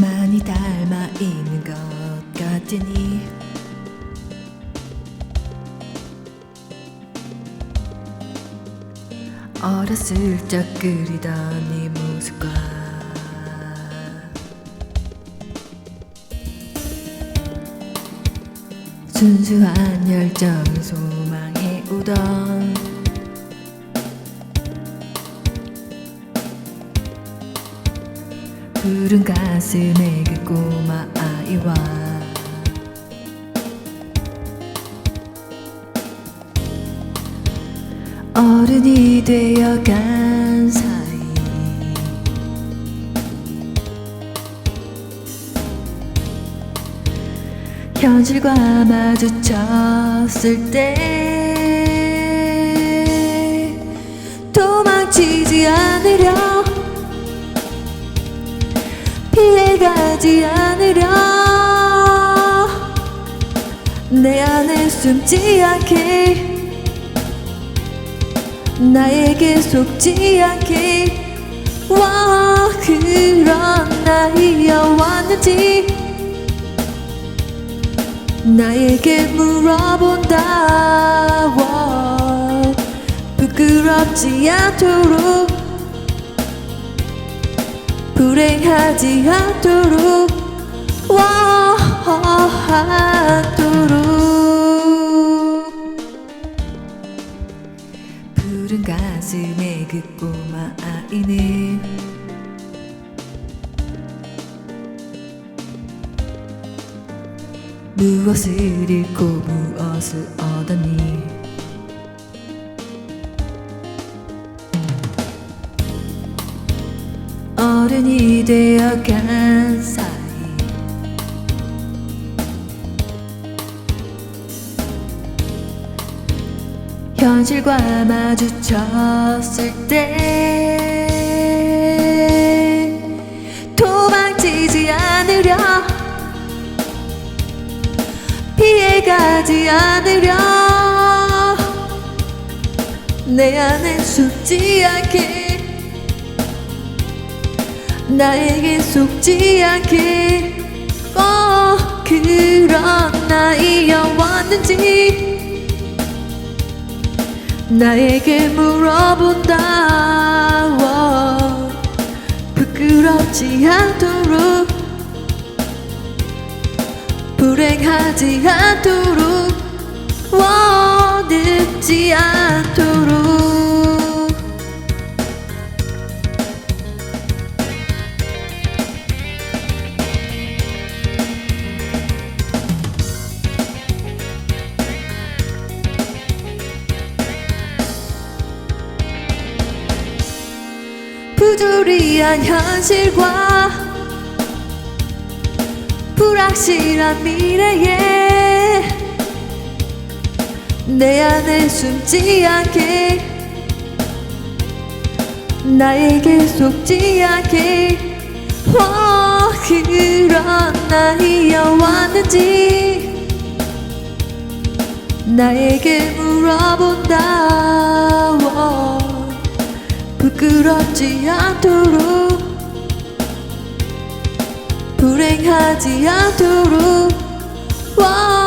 많이 닮아 있는 것 같으니. 어렸을 적 그리던 네 모습과 순수한 열정을 소망해 오던 푸른 가슴의 그 꼬마 아이와 어른이 되어간 사이 현실과 마주쳤을 때 도망치지 않으려 피해가지 않으려. 내 안에 숨지 않게 나에게 속지 않게 와 그런 나이여 왔는지. 나에게 물어본다. 와 부끄럽지 않도록 불행하지 않도록. 와 하도록. 푸른 가슴의 그 꼬마 아이는 무엇을 잃고 무엇을 얻었니 어른이 되어간 사이. 현실과 마주쳤을 때 도망치지 않으려 피해가지 않으려. 내 안에 숨지 않게 나에게 속지 않게 꼭 그런 나이여왔는지. 나에게 물어본다. 워 부끄럽지 않도록. 불행하지 않도록. 워 늦지 않도록 부조리한 현실과 불확실한 미래에 내 안에 숨지 않게 나에게 속지 않게 와 그런 나이여 왔는지 나에게 물어본다. 와 부끄럽지 않도록. 불행하지 않도록. 와